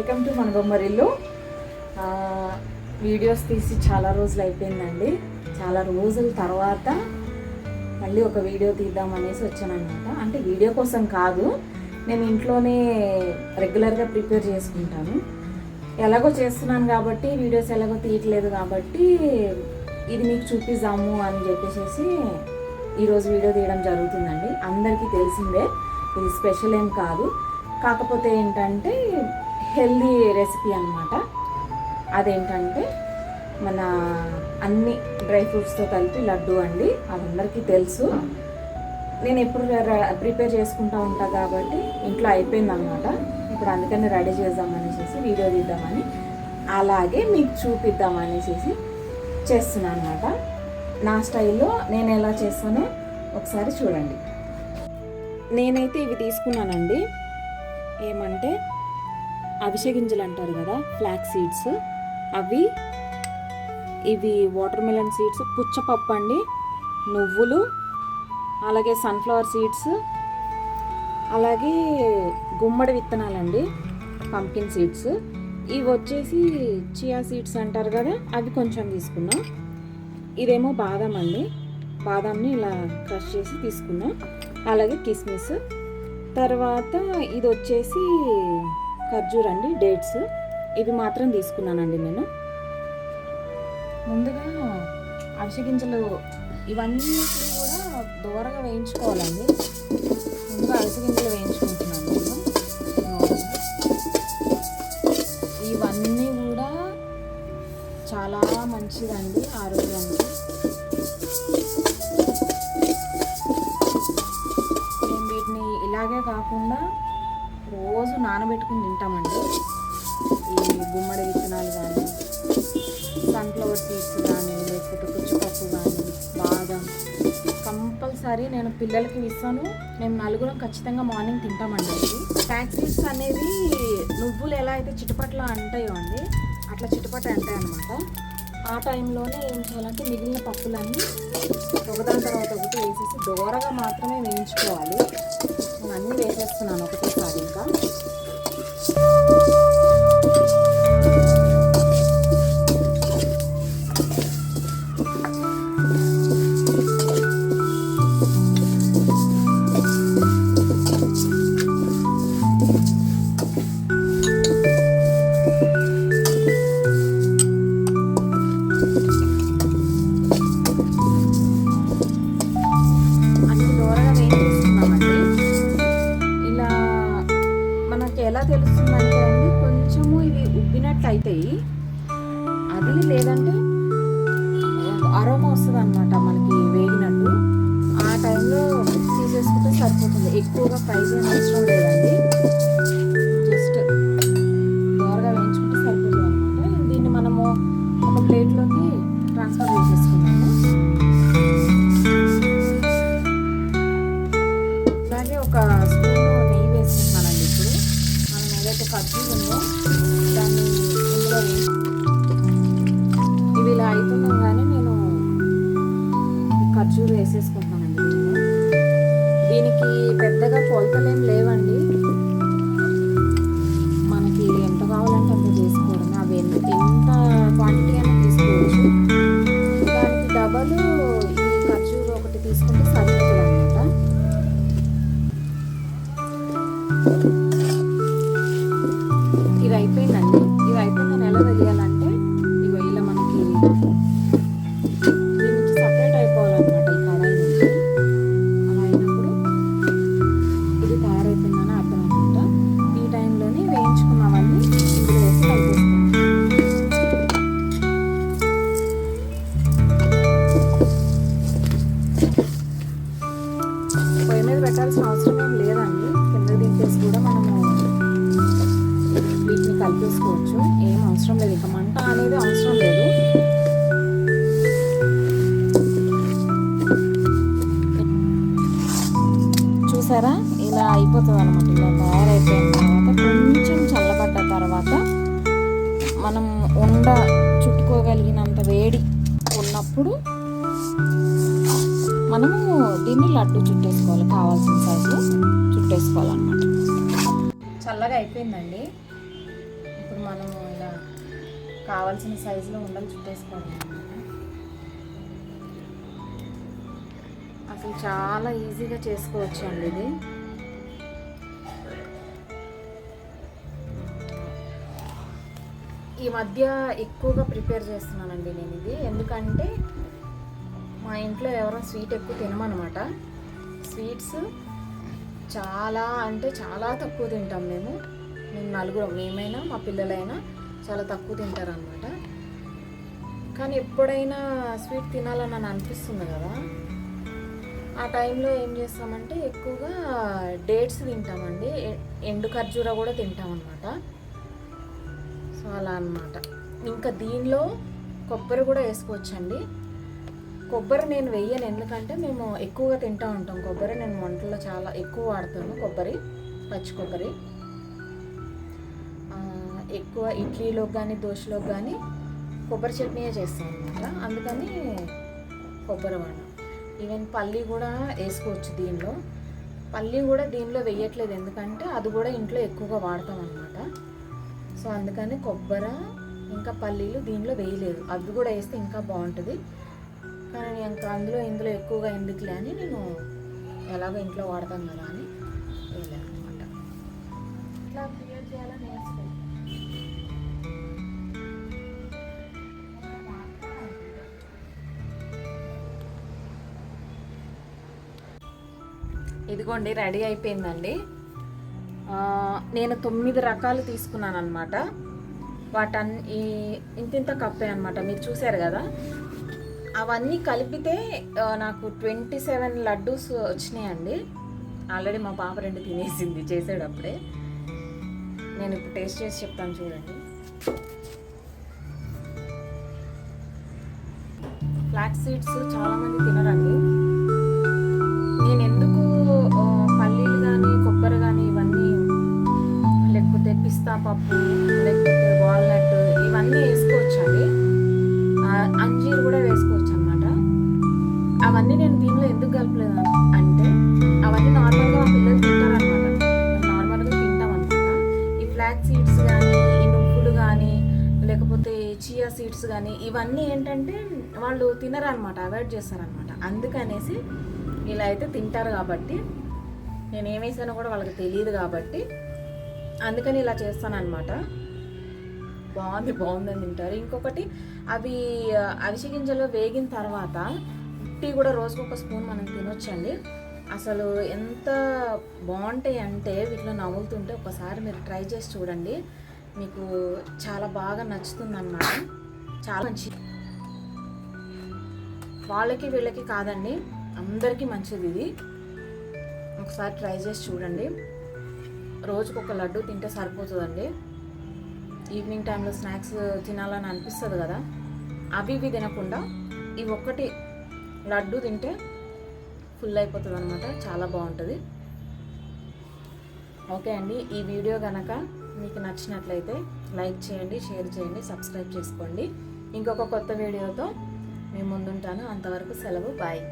Welcome to మన Bommarillu videos తీసి చాలా రోజులు అయిపోయిందండి. చాలా రోజుల తర్వాత మళ్ళీ ఒక వీడియో తీద్దాం అనేసి వచ్చానమాట అంటే వీడియో కోసం కాదు నేను ఇంట్లోనే రెగ్యులర్గా ప్రిపేర్ చేసుకుంటాను. ఎలాగో చేస్తున్నాను కాబట్టి వీడియోస్ ఎలాగో తీయట్లేదు కాబట్టి ఇది మీకు చూపిద్దాము అని చెప్పేసి ఈరోజు వీడియో తీయడం జరుగుతుందండి. అందరికీ తెలిసిందే ఇది స్పెషల్ ఏం కాదు. కాకపోతే ఏంటంటే హెల్దీ రెసిపీ అనమాట అదేంటంటే మన అన్ని డ్రై ఫ్రూట్స్తో కలిపి లడ్డు అండి అది అందరికీ తెలుసు. నేను ఎప్పుడు ప్రిపేర్ చేసుకుంటా ఉంటా కాబట్టి ఇంట్లో అయిపోయిందనమాట ఇప్పుడు అందుకని రెడీ చేద్దాం చేసి వీడియో తీద్దామని అలాగే మీకు చూపిద్దామని చేసి చేస్తున్నాను అనమాట నా స్టైల్లో నేను ఎలా చేస్తానో ఒకసారి చూడండి. నేనైతే ఇవి తీసుకున్నానండి. ఏమంటే అవిసె గింజలు అంటారు కదా ఫ్లాక్ సీడ్స్ అవి ఇవి వాటర్ మిలన్ సీడ్స్ పుచ్చపప్పు అండి నువ్వులు అలాగే సన్ఫ్లవర్ సీడ్స్ అలాగే గుమ్మడి విత్తనాలండి పంకిన్ సీడ్స్ ఇవి వచ్చేసి చియా సీడ్స్ అంటారు కదా అవి కొంచెం తీసుకున్నాం. ఇదేమో బాదం అండి బాదాంని ఇలా క్రష్ చేసి తీసుకున్నాం. అలాగే కిస్మిస్. తర్వాత ఇది వచ్చేసి ఖర్జూర్ అండి డేట్స్. ఇవి మాత్రం తీసుకున్నానండి నేను. ముందుగా అవిసె గింజలు ఇవన్నీ కూడా దూరగా వేయించుకోవాలండి. ముందుగా అవిసె గింజలు వేయించుకుంటున్నాను నేను. ఇవన్నీ కూడా చాలా మంచిదండి ఆరోగ్యానికి. నేను వీటిని ఇలాగే కాకుండా రోజు నానబెట్టుకుని తింటామండి. ఈ గుమ్మడి విత్తనాలు కానీ సన్ఫ్లవర్ సీడ్స్ కానీ లేకపోతే పుచ్చిపప్పు కానీ బాదం కంపల్సరీ నేను పిల్లలకి ఇస్తాను. మేము నలుగురం ఖచ్చితంగా మార్నింగ్ తింటామండి ఇది ఫ్యాక్టరీస్ అనేది నువ్వులు ఎలా అయితే చిటపట్ల అంటాయో అండి అట్లా చిటపట అంటాయి అనమాట ఆ టైంలోనే ఏం చేయాలంటే మిగిలిన పప్పులన్నీ ఒకదాని తర్వాత ఒకటి వేసేసి దూరగా మాత్రమే వేయించుకోవాలి. అన్నీ వేసేస్తున్నాను ఒకటేసారి ఇంకా. అవుతాయి అది లేదంటే అరోమా వస్తుంది అనమాట మనకి వేగినట్టు. ఆ టైంలో తీసేసుకుంటే సరిపోతుంది. ఎక్కువగా ఫ్రై చేయడం అవసరం లేదండి. పొయ్యి అవసరం ఏం లేదండి. కింద దింపేసి కూడా మనము వీటిని కలిపేసుకోవచ్చు. ఏం అవసరం లేదు. ఇక మంట అనేది అవసరం లేదు. చూసారా? ఇలా అయిపోతుంది అనమాట ఇలా తయారైపోయిన తర్వాత కొంచెం చల్లబడ్డ తర్వాత మనం ఉండ చుట్టుకోగలిగినంత వేడి ఉన్నప్పుడు మనము దీన్ని లడ్డు చుట్టేసుకోవాలి కావాల్సిన సైజులో చుట్టేసుకోవాలన్నమాట. చల్లగా అయిపోయిందండి. ఇప్పుడు మనం ఇలా కావాల్సిన సైజులో ఉండలు చుట్టేసుకోవాలి. అసలు చాలా ఈజీగా చేసుకోవచ్చు అండి ఇది. ఈ మధ్య ఎక్కువగా ప్రిపేర్ చేస్తున్నానండి నేను ఇది. ఎందుకంటే మా ఇంట్లో ఎవరో స్వీట్ ఎక్కువ తినమనమాట. స్వీట్స్ చాలా అంటే చాలా తక్కువ తింటాం మేము. మేము నలుగురు మేమైనా మా పిల్లలైనా చాలా తక్కువ తింటారనమాట. కానీ ఎప్పుడైనా స్వీట్ తినాలని అని అనిపిస్తుంది కదా. ఆ టైంలో ఏం చేస్తామంటే ఎక్కువగా డేట్స్ తింటామండి. ఎండు ఖర్జూర కూడా తింటాం అనమాట సో అలా అన్నమాట. ఇంకా దీనిలో కొబ్బరి కూడా వేసుకోవచ్చండి. కొబ్బరి నేను వెయ్యను. ఎందుకంటే మేము ఎక్కువగా తింటూ ఉంటాం కొబ్బరి. నేను వంటల్లో చాలా ఎక్కువ వాడతాను కొబ్బరి పచ్చి కొబ్బరి. ఎక్కువ ఇడ్లీలోకి కానీ దోశలోకి కానీ కొబ్బరి చట్నీయే చేస్తాను అనమాట. అందుకని కొబ్బరి వాడను. ఈవెన్ పల్లి కూడా వేసుకోవచ్చు దీనిలో. పల్లి కూడా దీనిలో వేయట్లేదు ఎందుకంటే అది కూడా ఇంట్లో ఎక్కువగా వాడతాం అనమాట. సో అందుకని కొబ్బరి ఇంకా పల్లీలు దీనిలో వేయలేదు. అవి కూడా వేస్తే ఇంకా బాగుంటుంది. కానీ ఇంకా అందులో ఇందులో ఎక్కువగా ఎందుకులే అని నేను ఎలాగో ఇంట్లో వాడతాను కదా అని వేయలేదు అనమాట ఇట్లా క్రియేట్ చేయాలని నేర్చుకో ఇదిగోండి రెడీ అయిపోయిందండి. నేను తొమ్మిది రకాలు తీసుకున్నాను అనమాట వాటన్ ఈ ఇంతింత కప్పే అనమాట మీరు చూసారు కదా? అవన్నీ కలిపితే నాకు ట్వంటీ సెవెన్ లడ్డూస్ వచ్చినాయండి. ఆల్రెడీ మా పాప రెండు తినేసింది చేసేటప్పుడే. నేను ఇప్పుడు టేస్ట్ చేసి చెప్తాను చూడండి. ఫ్లాక్ సీడ్స్ చాలామంది తినరండి. నేను ఎందుకు పల్లీలు కానీ కొబ్బరి కానీ ఇవన్నీ లేకపోతే పిస్తా పప్పు లేకపోతే సీడ్స్ కానీ ఈ నువ్వులు కానీ లేకపోతే చియా సీడ్స్ కానీ ఇవన్నీ ఏంటంటే వాళ్ళు తినరనమాట అవాయిడ్ చేస్తారనమాట అందుకనేసి ఇలా అయితే తింటారు కాబట్టి నేను ఏమేసానో కూడా వాళ్ళకి తెలియదు కాబట్టి అందుకని ఇలా చేస్తానన్నమాట. బాగుంది బాగుందని తింటారు. ఇంకొకటి అవి అవిసె గింజలు వేగిన తర్వాత టీ కూడా రోజుకు ఒక స్పూన్ మనం తినొచ్చండి. అసలు ఎంత బాగుంటాయి అంటే వీటిలో నవ్వులుతుంటే ఒకసారి మీరు ట్రై చేసి చూడండి. మీకు చాలా బాగా నచ్చుతుంది అన్నమాట చాలా మంచి వాళ్ళకి వీళ్ళకి కాదండి అందరికీ మంచిది ఇది. ఒకసారి ట్రై చేసి చూడండి. రోజుకు ఒక లడ్డు తింటే సరిపోతుందండి. ఈవినింగ్ టైంలో స్నాక్స్ తినాలని అనిపిస్తుంది కదా. అవి ఇవి తినకుండా ఇవి ఒక్కటి లడ్డు తింటే ఫుల్ అయిపోతుంది అనమాట చాలా బాగుంటుంది. ఓకే అండి ఈ వీడియో కనుక మీకు నచ్చినట్లయితే లైక్ చేయండి షేర్ చేయండి సబ్స్క్రైబ్ చేసుకోండి. ఇంకొక కొత్త వీడియోతో మేము ముందుంటాను. అంతవరకు సెలవు. బాయ్.